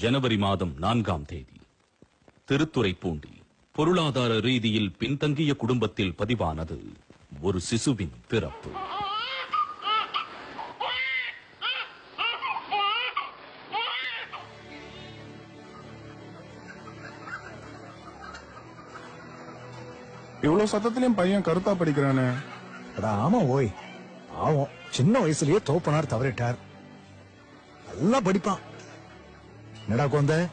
ஜனவரி மாதம் நான்காம் தேதி. திருத்துறைப்பூண்டி பொருளாதார ரீதியில் பின்தங்கிய குடும்பத்தில் பதிவானது ஒரு சிசுவின் பிறப்பு. இவ்வளவு சத்தத்திலயும் பையன் கருத்தா படிக்கிறானே? அட ஆமா ஓய். பாவம். சின்ன வயசுலயே தோப்பனார் தவறிட்டார். நல்லா படிப்பான். என்னடா குழந்த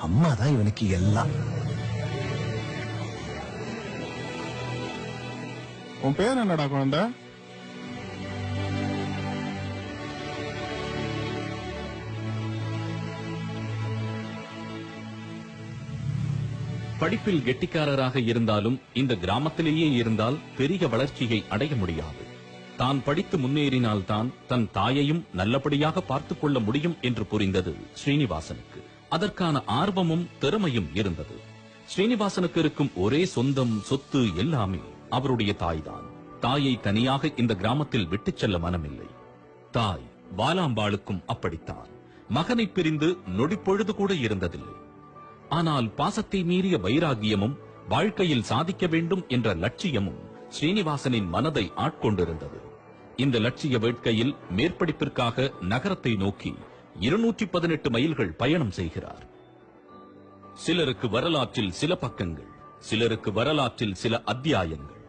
அம்மா தான் இவனுக்கு எல்லாம். உன் பேர் என்னடா குழந்தை படிப்பில் கெட்டிக்காரராக இருந்தாலும் இந்த கிராமத்திலேயே இருந்தால் பெரிய வளர்ச்சியை அடைய முடியாது. தான் படித்து முன்னேறினால்தான் தன் தாயையும் நல்லபடியாக பார்த்துக் கொள்ள முடியும் என்று புரிந்தது ஸ்ரீனிவாசனுக்கு. அதற்கான ஆர்வமும் திறமையும் இருந்தது. ஸ்ரீனிவாசனுக்கு இருக்கும் ஒரே சொந்தம் சொத்து எல்லாமே அவருடைய தாய்தான். தாயை தனியாக இந்த கிராமத்தில் விட்டுச் செல்ல மனமில்லை. தாய் பாலாம்பாளுக்கும் அப்படித்தான். மகனை பிரிந்து நொடிப்பொழுது கூட இருந்ததில்லை. ஆனால் பாசத்தை மீறிய வைராகியமும் வாழ்க்கையில் சாதிக்க வேண்டும் என்ற லட்சியமும் ஸ்ரீனிவாசனின் மனதை ஆட்கொண்டிருந்தது. இந்த லட்சிய வேட்கையில் மேற்படிப்பிற்காக நகரத்தை நோக்கி இருநூற்றி பதினெட்டு மைல்கள் பயணம் செய்கிறார். சிலருக்கு வரலாற்றில் சில பக்கங்கள் சிலருக்கு வரலாற்றில் சில அத்தியாயங்கள்.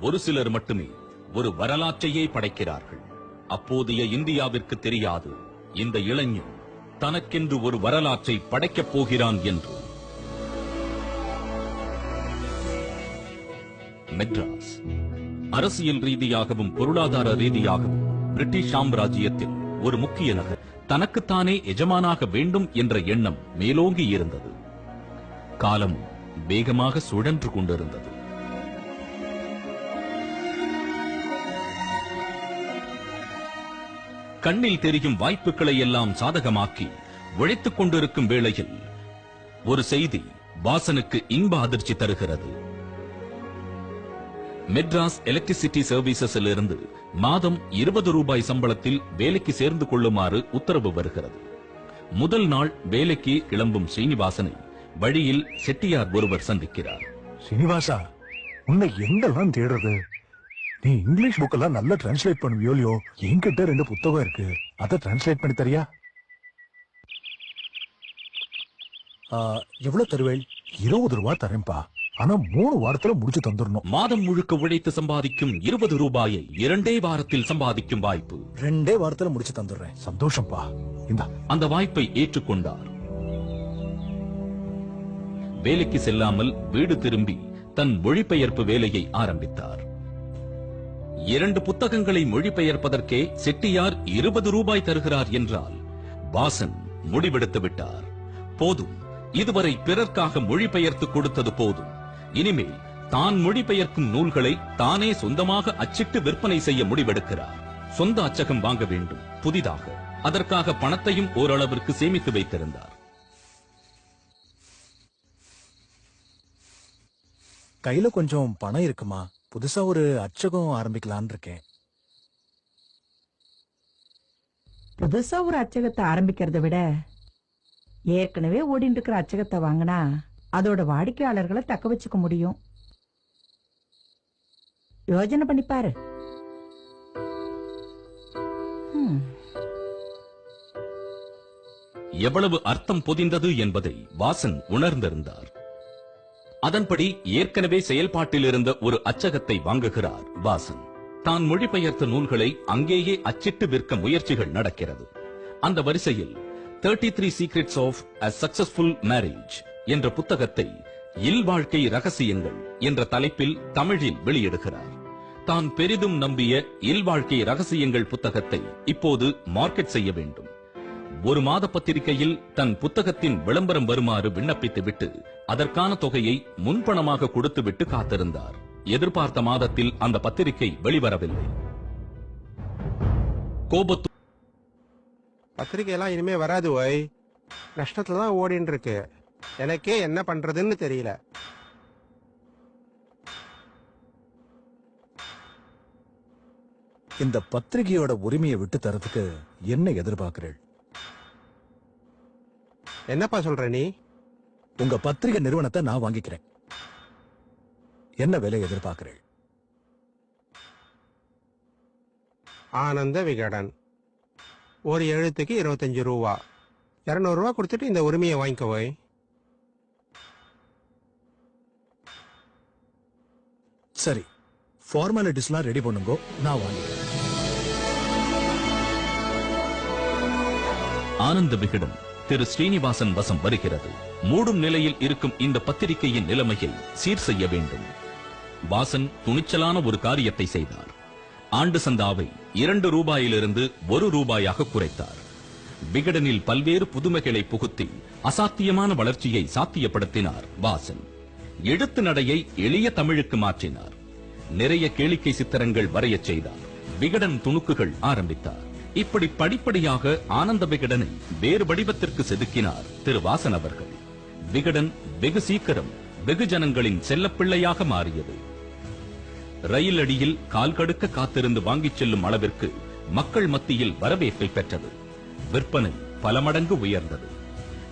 ஒரு சிலர் மட்டுமே ஒரு வரலாற்றையே படைக்கிறார்கள். அப்போதைய இந்தியாவிற்கு தெரியாது இந்த இளைஞன் தனக்கென்று ஒரு வரலாற்றை படைக்கப் போகிறான் என்று. மெட்ராஸ். அரசியல் ரீதியாகவும் பொருளாதார ரீதியாகவும் பிரிட்டிஷ் சாம்ராஜ்யத்தில் ஒரு முக்கிய நகர். தனக்குத்தானே எஜமானாக வேண்டும் என்ற எண்ணம் மேலோங்கி இருந்தது. காலம் வேகமாக சுழன்று கொண்டிருந்தது. கண்ணில் தெரியும் வாய்ப்புகளை எல்லாம் சாதகமாக்கி உழைத்துக் கொண்டிருக்கும் வேளையில் ஒரு செய்தி வாசனுக்கு இன்ப அதிர்ச்சி தருகிறது. மெட்ராஸ் எலக்ட்ரிசிட்டி சர்வீசஸில் இருந்து மாதம் இருபது ரூபாய் சம்பளத்தில் வேலைக்கு சேர்ந்து கொள்ளுமாறு உத்தரவு வருகிறது. முதல் நாள் வேலைக்கு கிளம்பும் ஸ்ரீனிவாசனை வழியில் செட்டியார் ஒருவர் சந்திக்கிறார். சீனிவாசா உன்னை எங்கெல்லாம் தேடுறது? நீ இங்கிலீஷ் புக் எல்லாம் நல்லா டிரான்ஸ்லேட் பண்ணுவியோ இல்லையோ? என்கிட்ட ரெண்டு புத்தகம் இருக்கு. அதை டிரான்ஸ்லேட் பண்ணி தரியா? எவ்வளவு தருவேன் இருபது ரூபா தரேன்பா. ஆனா மூணு வாரத்துல முடிச்சு தந்துடணும் மாதம் முழுக்க உழைத்து சம்பாதிக்கும் இருபது ரூபாயை இரண்டே வாரத்தில் சம்பாதிக்கும் வாய்ப்பு. ரெண்டே வாரத்துல முடிச்சு தந்துடுறேன். சந்தோஷம்ப்பா இந்தா. அந்த வாய்ப்பை ஏற்றுக்கொண்டார். வேலைக்கு செல்லாமல் வீடு திரும்பி தன் மொழிபெயர்ப்பு வேலையை ஆரம்பித்தார். இரண்டு புத்தகங்களை மொழிபெயர்ப்பதற்கே செட்டியார் இருபது ரூபாய் தருகிறார் என்றால் வாசன் முடிவெடுத்து விட்டார். போதும். இதுவரை பிறர்க்காக மொழிபெயர்த்து கொடுத்தது போதும். இனிமேல் தான் மொழிபெயர்க்கும் நூல்களை தானே சொந்தமாக அச்சிட்டு விற்பனை செய்ய முடிவெடுக்கிறார். சொந்த அச்சகம் வாங்க வேண்டும். புதிதாக. அதற்காக பணத்தையும் ஓரளவிற்கு சேமித்து வைத்திருந்தார். கையில கொஞ்சம் பணம் இருக்குமா? புதுசா ஒரு அச்சகம் ஆரம்பிக்கலாம்னு இருக்கேன். புதுசா ஒரு அச்சகத்தை ஆரம்பிக்கிறத விட ஏற்கனவே ஓடிட்டு இருக்கிற அச்சகத்தை வாங்கினா அதோட வாடிக்கையாளர்களை தக்க வச்சுக்க முடியும். யோஜனை பண்ணி பாரு. எவ்வளவு அர்த்தம் பொதிந்தது என்பதை வாசன் உணர்ந்திருந்தார். அதன்படி ஏற்கனவே செயல்பாட்டில் இருந்த ஒரு அச்சகத்தை வாங்குகிறார் வாசன். தான் மொழிபெயர்த்த நூல்களை அங்கேயே அச்சிட்டு விற்க முயற்சிகள் நடக்கிறது. அந்த வரிசையில் thirty three secrets of a successful marriage என்ற புத்தகத்தை இல்வாழ்க்கை ரகசியங்கள் என்ற தலைப்பில் தமிழில் வெளியிடுகிறார். தான் பெரிதும் நம்பிய இல்வாழ்க்கை ரகசியங்கள் புத்தகத்தை இப்போது மார்க்கெட் செய்ய வேண்டும். ஒரு மாத பத்திரிகையில் தன் புத்தகத்தின் விளம்பரம் வருமாறு விண்ணப்பித்துவிட்டு அதற்கான தொகையை முன்பணமாக கொடுத்துவிட்டு காத்திருந்தார். எதிர்பார்த்த மாதத்தில் அந்த பத்திரிகை வெளிவரவில்லை. கோபத்து பத்திரிக்கையெல்லாம் இனிமே வராது ஓய். நஷ்டத்துல தான் ஓடின்னு இருக்கு எனக்கே என்ன பண்றதுன்னு தெரியல. இந்த பத்திரிகையோட உரிமையை விட்டு தரதுக்கு என்ன எதிர்பார்க்கிறேள்? என்னப்பா சொல்ற நீ? உங்க பத்திரிகை நிறுவனத்தை நான் வாங்கிக்கிறேன். என்ன விலை எதிர்பார்க்கிறேன் ஆனந்த விகடன். ஒரு எழுத்துக்கு இருபத்தஞ்சு ரூபா. இருநூறு ரூபா கொடுத்துட்டு இந்த உரிமையை வாங்கிக்கோய் சரி ஃபார்மாலிட்டிஸ்லாம் ரெடி பண்ணுங்க நான் வாங்கிக்கிறேன் ஆனந்த விகடன் திரு ஸ்ரீனிவாசன் வசம் வருகிறது. மூடும் நிலையில் இருக்கும் இந்த பத்திரிகையின் நிலைமையை சீர் செய்ய வேண்டும். வாசன் துணிச்சலான ஒரு காரியத்தை செய்தார். ஆண்டு சந்தாவை இரண்டு ரூபாயிலிருந்து ஒரு ரூபாயாக குறைத்தார். விகடனில் பல்வேறு புதுமைகளை புகுத்தி அசாத்தியமான வளர்ச்சியை சாத்தியப்படுத்தினார் வாசன். எழுத்து நடையை எளிய தமிழுக்கு மாற்றினார். நிறைய கேளிக்கை சித்திரங்கள் வரையச் செய்தார். விகடன் துணுக்குகள் ஆரம்பித்தார். இப்படி படிப்படியாக ஆனந்த விகடனை வேறு வடிவத்திற்கு செதுக்கினார் திரு வாசன் அவர்கள். விகடன் வெகு சீக்கிரம் வெகுஜனங்களின் செல்லப்பிள்ளையாக மாறியது. ரயில் அடியில் கால் கடுக்க காத்திருந்து வாங்கிச் செல்லும் அளவிற்கு மக்கள் மத்தியில் வரவேற்பை பெற்றது. விற்பனை பல மடங்கு உயர்ந்தது.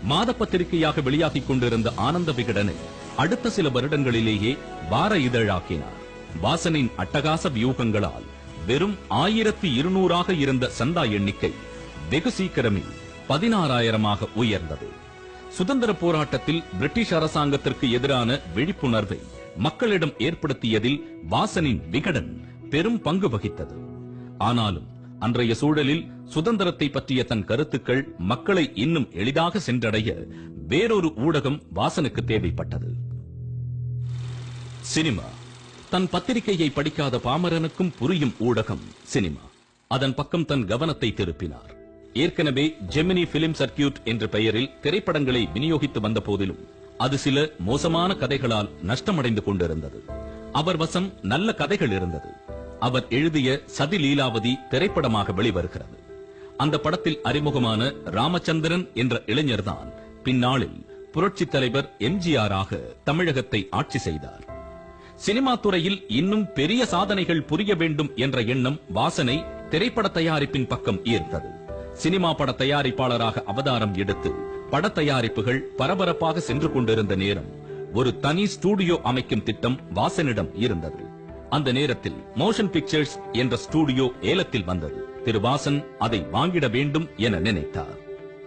மாத பத்திரிகையாக வெளியாகிக் கொண்டிருந்த ஆனந்த விகடனை அடுத்த சில வருடங்களிலேயே வார இதழாக்கினார். வாசனின் அட்டகாச வியூகங்களால் வெறும் ஆயிரத்தி இருநூறாக இருந்த சந்தா எண்ணிக்கை வெகு சீக்கிரமே பதினாறாயிரமாக உயர்ந்தது. சுதந்திர போராட்டத்தில் பிரிட்டிஷ் அரசாங்கத்திற்கு எதிரான விழிப்புணர்வை மக்களிடம் ஏற்படுத்தியதில் வாசனின் விகடன் பெரும் பங்கு வகித்தது. ஆனாலும் அன்றைய சூழலில் சுதந்திரத்தை பற்றிய தன் கருத்துக்கள் மக்களை இன்னும் எளிதாக சென்றடைய வேறொரு ஊடகம் வாசனுக்கு தேவைப்பட்டது. சினிமா. தன் பத்திரிகையை படிக்காத பாமரனுக்கும் புரியும் ஊடகம் சினிமா. அதன் பக்கம் தன் கவனத்தை திருப்பினார். ஏற்கனவே ஜெமினி பிலிம் சர்க்கியூட் என்ற பெயரில் திரைப்படங்களை விநியோகித்து வந்த போதிலும் அது சில மோசமான கதைகளால் நஷ்டமடைந்து கொண்டிருந்தது. அவர் வசம் நல்ல கதைகள் இருந்தது. அவர் எழுதிய சதி லீலாவதி திரைப்படமாக வெளிவருகிறது. அந்த படத்தில் அறிமுகமான ராமச்சந்திரன் என்ற இளைஞர்தான் பின்னாளில் புரட்சி தலைவர் எம்ஜிஆராக தமிழகத்தை ஆட்சி செய்தார். சினிமா துறையில் இன்னும் பெரிய சாதனைகள் புரிய வேண்டும் என்ற எண்ணம் வாசனை திரைப்பட தயாரிப்பின் பக்கம் ஈர்த்தது. சினிமா பட தயாரிப்பாளராக அவதாரம் எடுத்து பட தயாரிப்புகள் பரபரப்பாக சென்று கொண்டிருந்த நேரம் ஒரு தனி ஸ்டூடியோ அமைக்கும் திட்டம் வாசனிடம் இருந்தது. அந்த நேரத்தில் மோஷன் பிக்சர்ஸ் என்ற ஸ்டூடியோ ஏலத்தில் வந்தது. திரு வாசன் அதை வாங்கிட வேண்டும் என நினைத்தார்.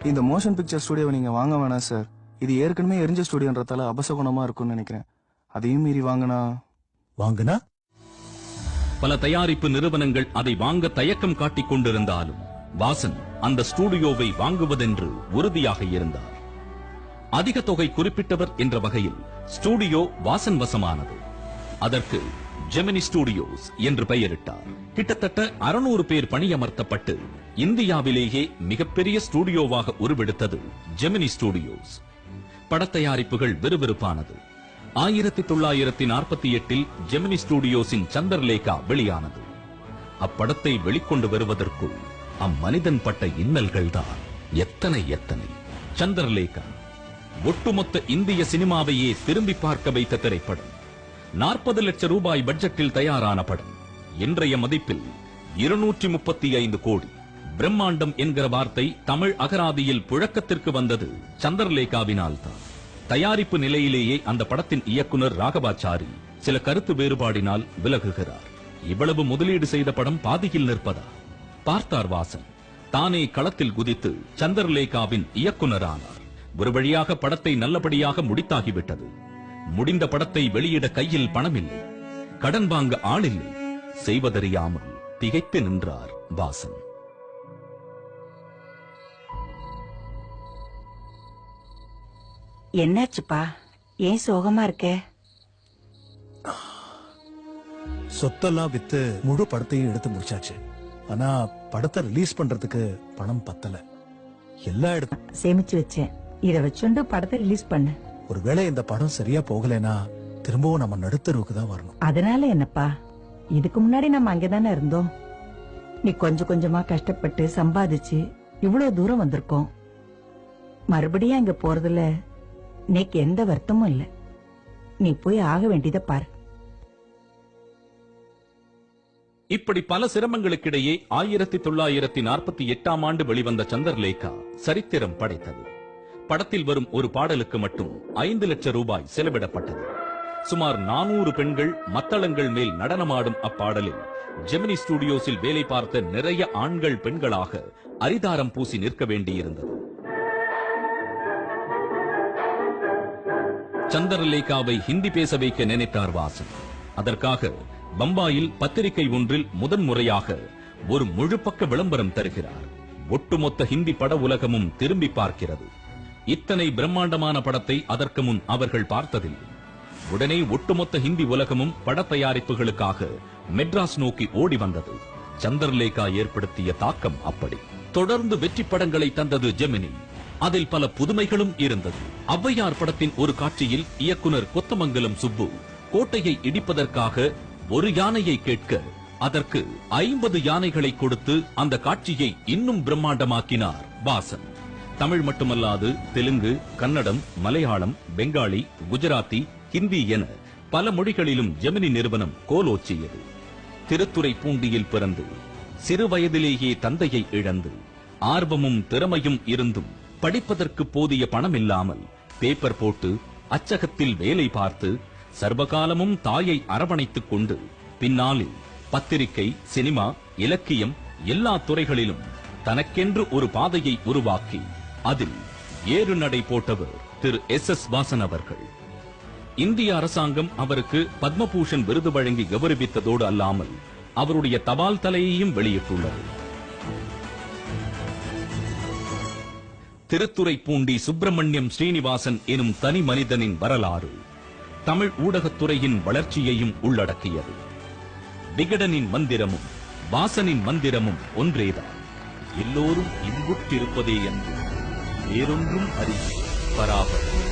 இந்த மோஷன் பிக்சர் ஸ்டூடியோவை நீங்க வாங்க வேணாம் சார். இது ஏற்கனவே எரிஞ்ச ஸ்டூடியோன்றதால அபசகுணமா இருக்கும்னு நினைக்கிறேன். அதையும் மீறி வாங்கினா? வாங்குனா? பல தயாரிப்பு நிறுவனங்கள் அதை வாங்க தயக்கம் காட்டிக் கொண்டிருந்தாலும் வாசன் அந்த ஸ்டூடியோவை வாங்குவதென்று உறுதியாக இருந்தார். அதிக தொகை குறிப்பிட்டவர் என்ற வகையில் ஸ்டூடியோ வாசன் வசமானது. அதற்கு ஜெமினி ஸ்டூடியோஸ் என்று பெயரிட்டார். கிட்டத்தட்ட அறுநூறு பேர் பணியமர்த்தப்பட்டு இந்தியாவிலேயே மிகப்பெரிய ஸ்டூடியோவாக உருவெடுத்தது ஜெமினி ஸ்டூடியோஸ் படத்தயாரிப்புகள் விறுவிறுப்பானது. ஆயிரத்தி தொள்ளாயிரத்தி நாற்பத்தி எட்டில் ஜெமினி ஸ்டூடியோஸின் சந்திரலேகா வெளியானது. அப்படத்தை வெளிக்கொண்டு வருவதற்குள் அம்மனிதன் பட்ட இன்னல்கள் தான் எத்தனை எத்தனை. சந்திரலேகா ஒட்டுமொத்த இந்திய சினிமாவையே திரும்பி பார்க்க வைத்த திரைப்படம் நாற்பது லட்சம் ரூபாய் பட்ஜெட்டில் தயாரான படம். இன்றைய மதிப்பில் இருநூற்றி முப்பத்தி ஐந்து கோடி. பிரம்மாண்டம் என்கிற வார்த்தை தமிழ் அகராதியில் புழக்கத்திற்கு வந்தது சந்திரலேகாவினால் தான் தயாரிப்பு நிலையிலேயே அந்த படத்தின் இயக்குனர் ராகவாச்சாரி சில கருத்து வேறுபாடினால் விலகுகிறார். இவ்வளவு முதலீடு செய்த படம் பாதியில் நிற்பதா? பார்த்தார் வாசன். தானே களத்தில் குதித்து சந்திரலேகாவின் இயக்குனரானார். ஒரு வழியாக படத்தை நல்லபடியாக முடித்தாகிவிட்டது. முடிந்த படத்தை வெளியிட கையில் பணமில்லை. கடன் வாங்க ஆளில்லை. செய்வதறியாமல் திகைத்து நின்றார் வாசன். என்னாச்சுப்பா? ஏன் சோகமா இருக்க? சொத்தெல்லாம் வித்து முழு படத்தையும் எடுத்து முடிச்சாச்சு. ஆனா படத்தை ரிலீஸ் பண்றதுக்கு பணம் பத்தல. எல்லா இடத்தும் சேமிச்சு வச்சேன். இத வச்சுண்டு படத்தை ரிலீஸ் பண்ணு. ஒருவேளை இந்த படம் சரியா போகலைன்னா திரும்பவும் நம்ம நடுத்தருவுக்கு தான் வரணும். அதனால என்னப்பா? இதுக்கு முன்னாடி நம்ம அங்கதானே இருந்தோம். நீ கொஞ்சம் கொஞ்சமா கஷ்டப்பட்டு சம்பாதிச்சு இவ்வளவு தூரம் வந்திருக்கோம். மறுபடியும் அங்க போறதுல இன்னைக்கு எந்த வருத்தமும் இல்ல. நீ போய் ஆக வேண்டியத பாரு. இப்படி பல சிரமங்களுக்கிடையே ஆயிரத்தி தொள்ளாயிரத்தி நாற்பத்தி எட்டாம் ஆண்டு வெளிவந்த சந்திரலேகா சரித்திரம் படைத்தது. படத்தில் வரும் ஒரு பாடலுக்கு மட்டும் ஐந்து லட்சம் ரூபாய் செலவிடப்பட்டது. சுமார் நானூறு பெண்கள் மத்தளங்கள் மேல் நடனமாடும் அப்பாடலில் ஜெமினி ஸ்டுடியோஸில் வேலை பார்த்த நிறைய ஆண்கள் பெண்களாக அரிதாரம் பூசி நிற்க வேண்டியிருந்தது. சந்திரலேகாவை ஹிந்தி பேச வைக்க நினைத்தார் வாசு அதற்காக பம்பாயில் பத்திரிகை ஒன்றில் முதன் முறையாக ஒரு முழுப்பக்க விளம்பரம் தருகிறார். ஒட்டுமொத்த ஹிந்தி பட உலகமும் திரும்பி பார்க்கிறது. இத்தனை பிரம்மாண்டமான படத்தை அதற்கு முன் அவர்கள் பார்த்ததில்லை. உடனே ஒட்டுமொத்த ஹிந்தி உலகமும் பட தயாரிப்புகளுக்காக மெட்ராஸ் நோக்கி ஓடி வந்தது. சந்திரலேகா ஏற்படுத்திய தாக்கம் அப்படி. தொடர்ந்து வெற்றி படங்களை தந்தது ஜெமினி. அதில் பல புதுமைகளும் இருந்தது. ஔவையார் படத்தின் ஒரு காட்சியில் இயக்குனர் கொத்தமங்கலம் சுப்பு கோட்டையை இடிப்பதற்காக ஒரு யானையை கேட்க அதற்கு ஐம்பது யானைகளை கொடுத்து அந்த காட்சியை இன்னும் பிரம்மாண்டமாக்கினார் வாசன். தமிழ் மட்டுமல்லாது தெலுங்கு கன்னடம் மலையாளம் பெங்காலி குஜராத்தி ஹிந்தி என பல மொழிகளிலும் ஜெமினி நிறுவனம் கோலோச்சியது. திருத்துறை பூண்டியில் பிறந்து சிறு வயதிலேயே தந்தையை இழந்து ஆர்வமும் திறமையும் இருந்தும் படிப்பதற்கு போதிய பணம் இல்லாமல் பேப்பர் போட்டு அச்சகத்தில் வேலை பார்த்து சர்வகாலமும் தாயை அரவணைத்துக் கொண்டு பின்னாளில் பத்திரிகை சினிமா இலக்கியம் எல்லா துறைகளிலும் தனக்கென்று ஒரு பாதையை உருவாக்கி அதில் ஏறு நடை போட்டவர் திரு எஸ் எஸ் வாசன் அவர்கள். இந்திய அரசாங்கம் அவருக்கு பத்மபூஷன் விருது வழங்கி கௌரவித்ததோடு அல்லாமல் அவருடைய தபால் தலையையும் வெளியிட்டுள்ளது. திருத்துறைப்பூண்டி சுப்பிரமணியம் ஸ்ரீனிவாசன் எனும் தனி மனிதனின் வரலாறு தமிழ் ஊடகத்துறையின் வளர்ச்சியையும் உள்ளடக்கியது. விகடனின் மந்திரமும் வாசனின் மந்திரமும் ஒன்றேதான். எல்லோரும் இன்புற்றிருப்பதே என்று வேறொன்றும் அறிய பராபரம்